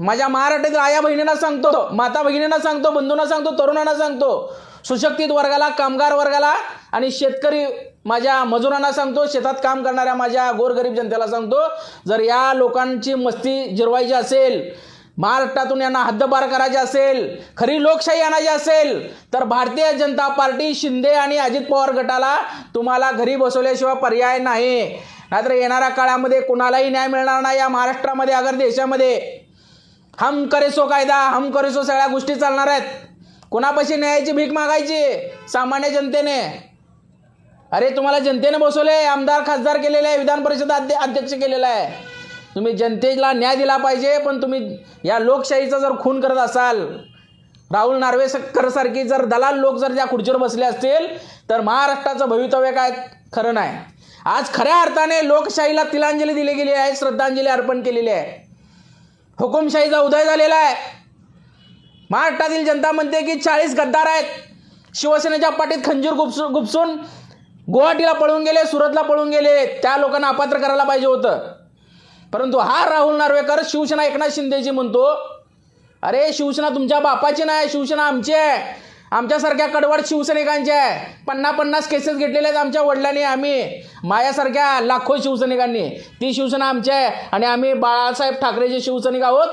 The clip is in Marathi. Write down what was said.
माझ्या महाराष्ट्रातील आया बहिणींना सांगतो माता भगिनींना सांगतो बंधूंना सांगतो तरुणांना सांगतो सुशक्तित वर्गाला कामगार वर्गाला आणि शेतकरी माझ्या मजुरांना सांगतो शेतात काम करणाऱ्या माझ्या गोरगरीब जनतेला सांगतो जर या लोकांची मस्ती जिरवायची असेल महाराष्ट्रातून यांना हद्दपार करायचे असेल खरी लोकशाही आणायची असेल तर भारतीय जनता पार्टी शिंदे आणि अजित पवार गटाला तुम्हाला घरी बसवल्याशिवाय पर्याय नाही. नाहीतर येणाऱ्या काळामध्ये कुणालाही न्याय मिळणार नाही या महाराष्ट्रामध्ये अगर देशामध्ये. हम करे सो कायदा हम करे सो सगळ्या गोष्टी चालणार आहेत. कोणापाशी न्यायाची भीक मागायची? सामान्य जनतेने. अरे तुम्हाला जनतेने बसवले आमदार खासदार केलेले आहे विधान परिषद अध्यक्ष केलेला आहे. तुम्ही जनतेला न्याय दिला पाहिजे पण तुम्ही या लोकशाहीचा जर खून करत असाल राहुल नार्वेकरसारखी जर दलाल लोक जर त्या खुर्चीवर बसले असतील तर महाराष्ट्राचं भवितव्य काय? खरं नाही. आज खऱ्या अर्थाने लोकशाहीला तिलांजली दिली गेली आहे श्रद्धांजली अर्पण केलेली आहे. हुकुमशाहीचा उदय झालेला आहे. महाराष्ट्रातील जनता म्हणते की चाळीस गद्दार आहेत. शिवसेनेच्या पाठीत खंजीर गुपसू गुपसून गुवाहाटीला पळून गेले सुरतला पळून गेले. त्या लोकांना अपात्र करायला पाहिजे होतं. परंतु हा राहुल नार्वेकर शिवसेना एकनाथ शिंदेची म्हणतो अरे शिवसेना तुमच्या बापाची नाही शिवसेना आमची आहे. आमच्यासारख्या कडवड शिवसैनिकांची आहे. पन्नास पन्नास केसेस घेतलेले आहेत आमच्या वडिलांनी आम्ही. माझ्यासारख्या लाखो शिवसैनिकांनी. ती शिवसेना आमची आहे आणि आम्ही बाळासाहेब ठाकरेचे शिवसैनिक आहोत.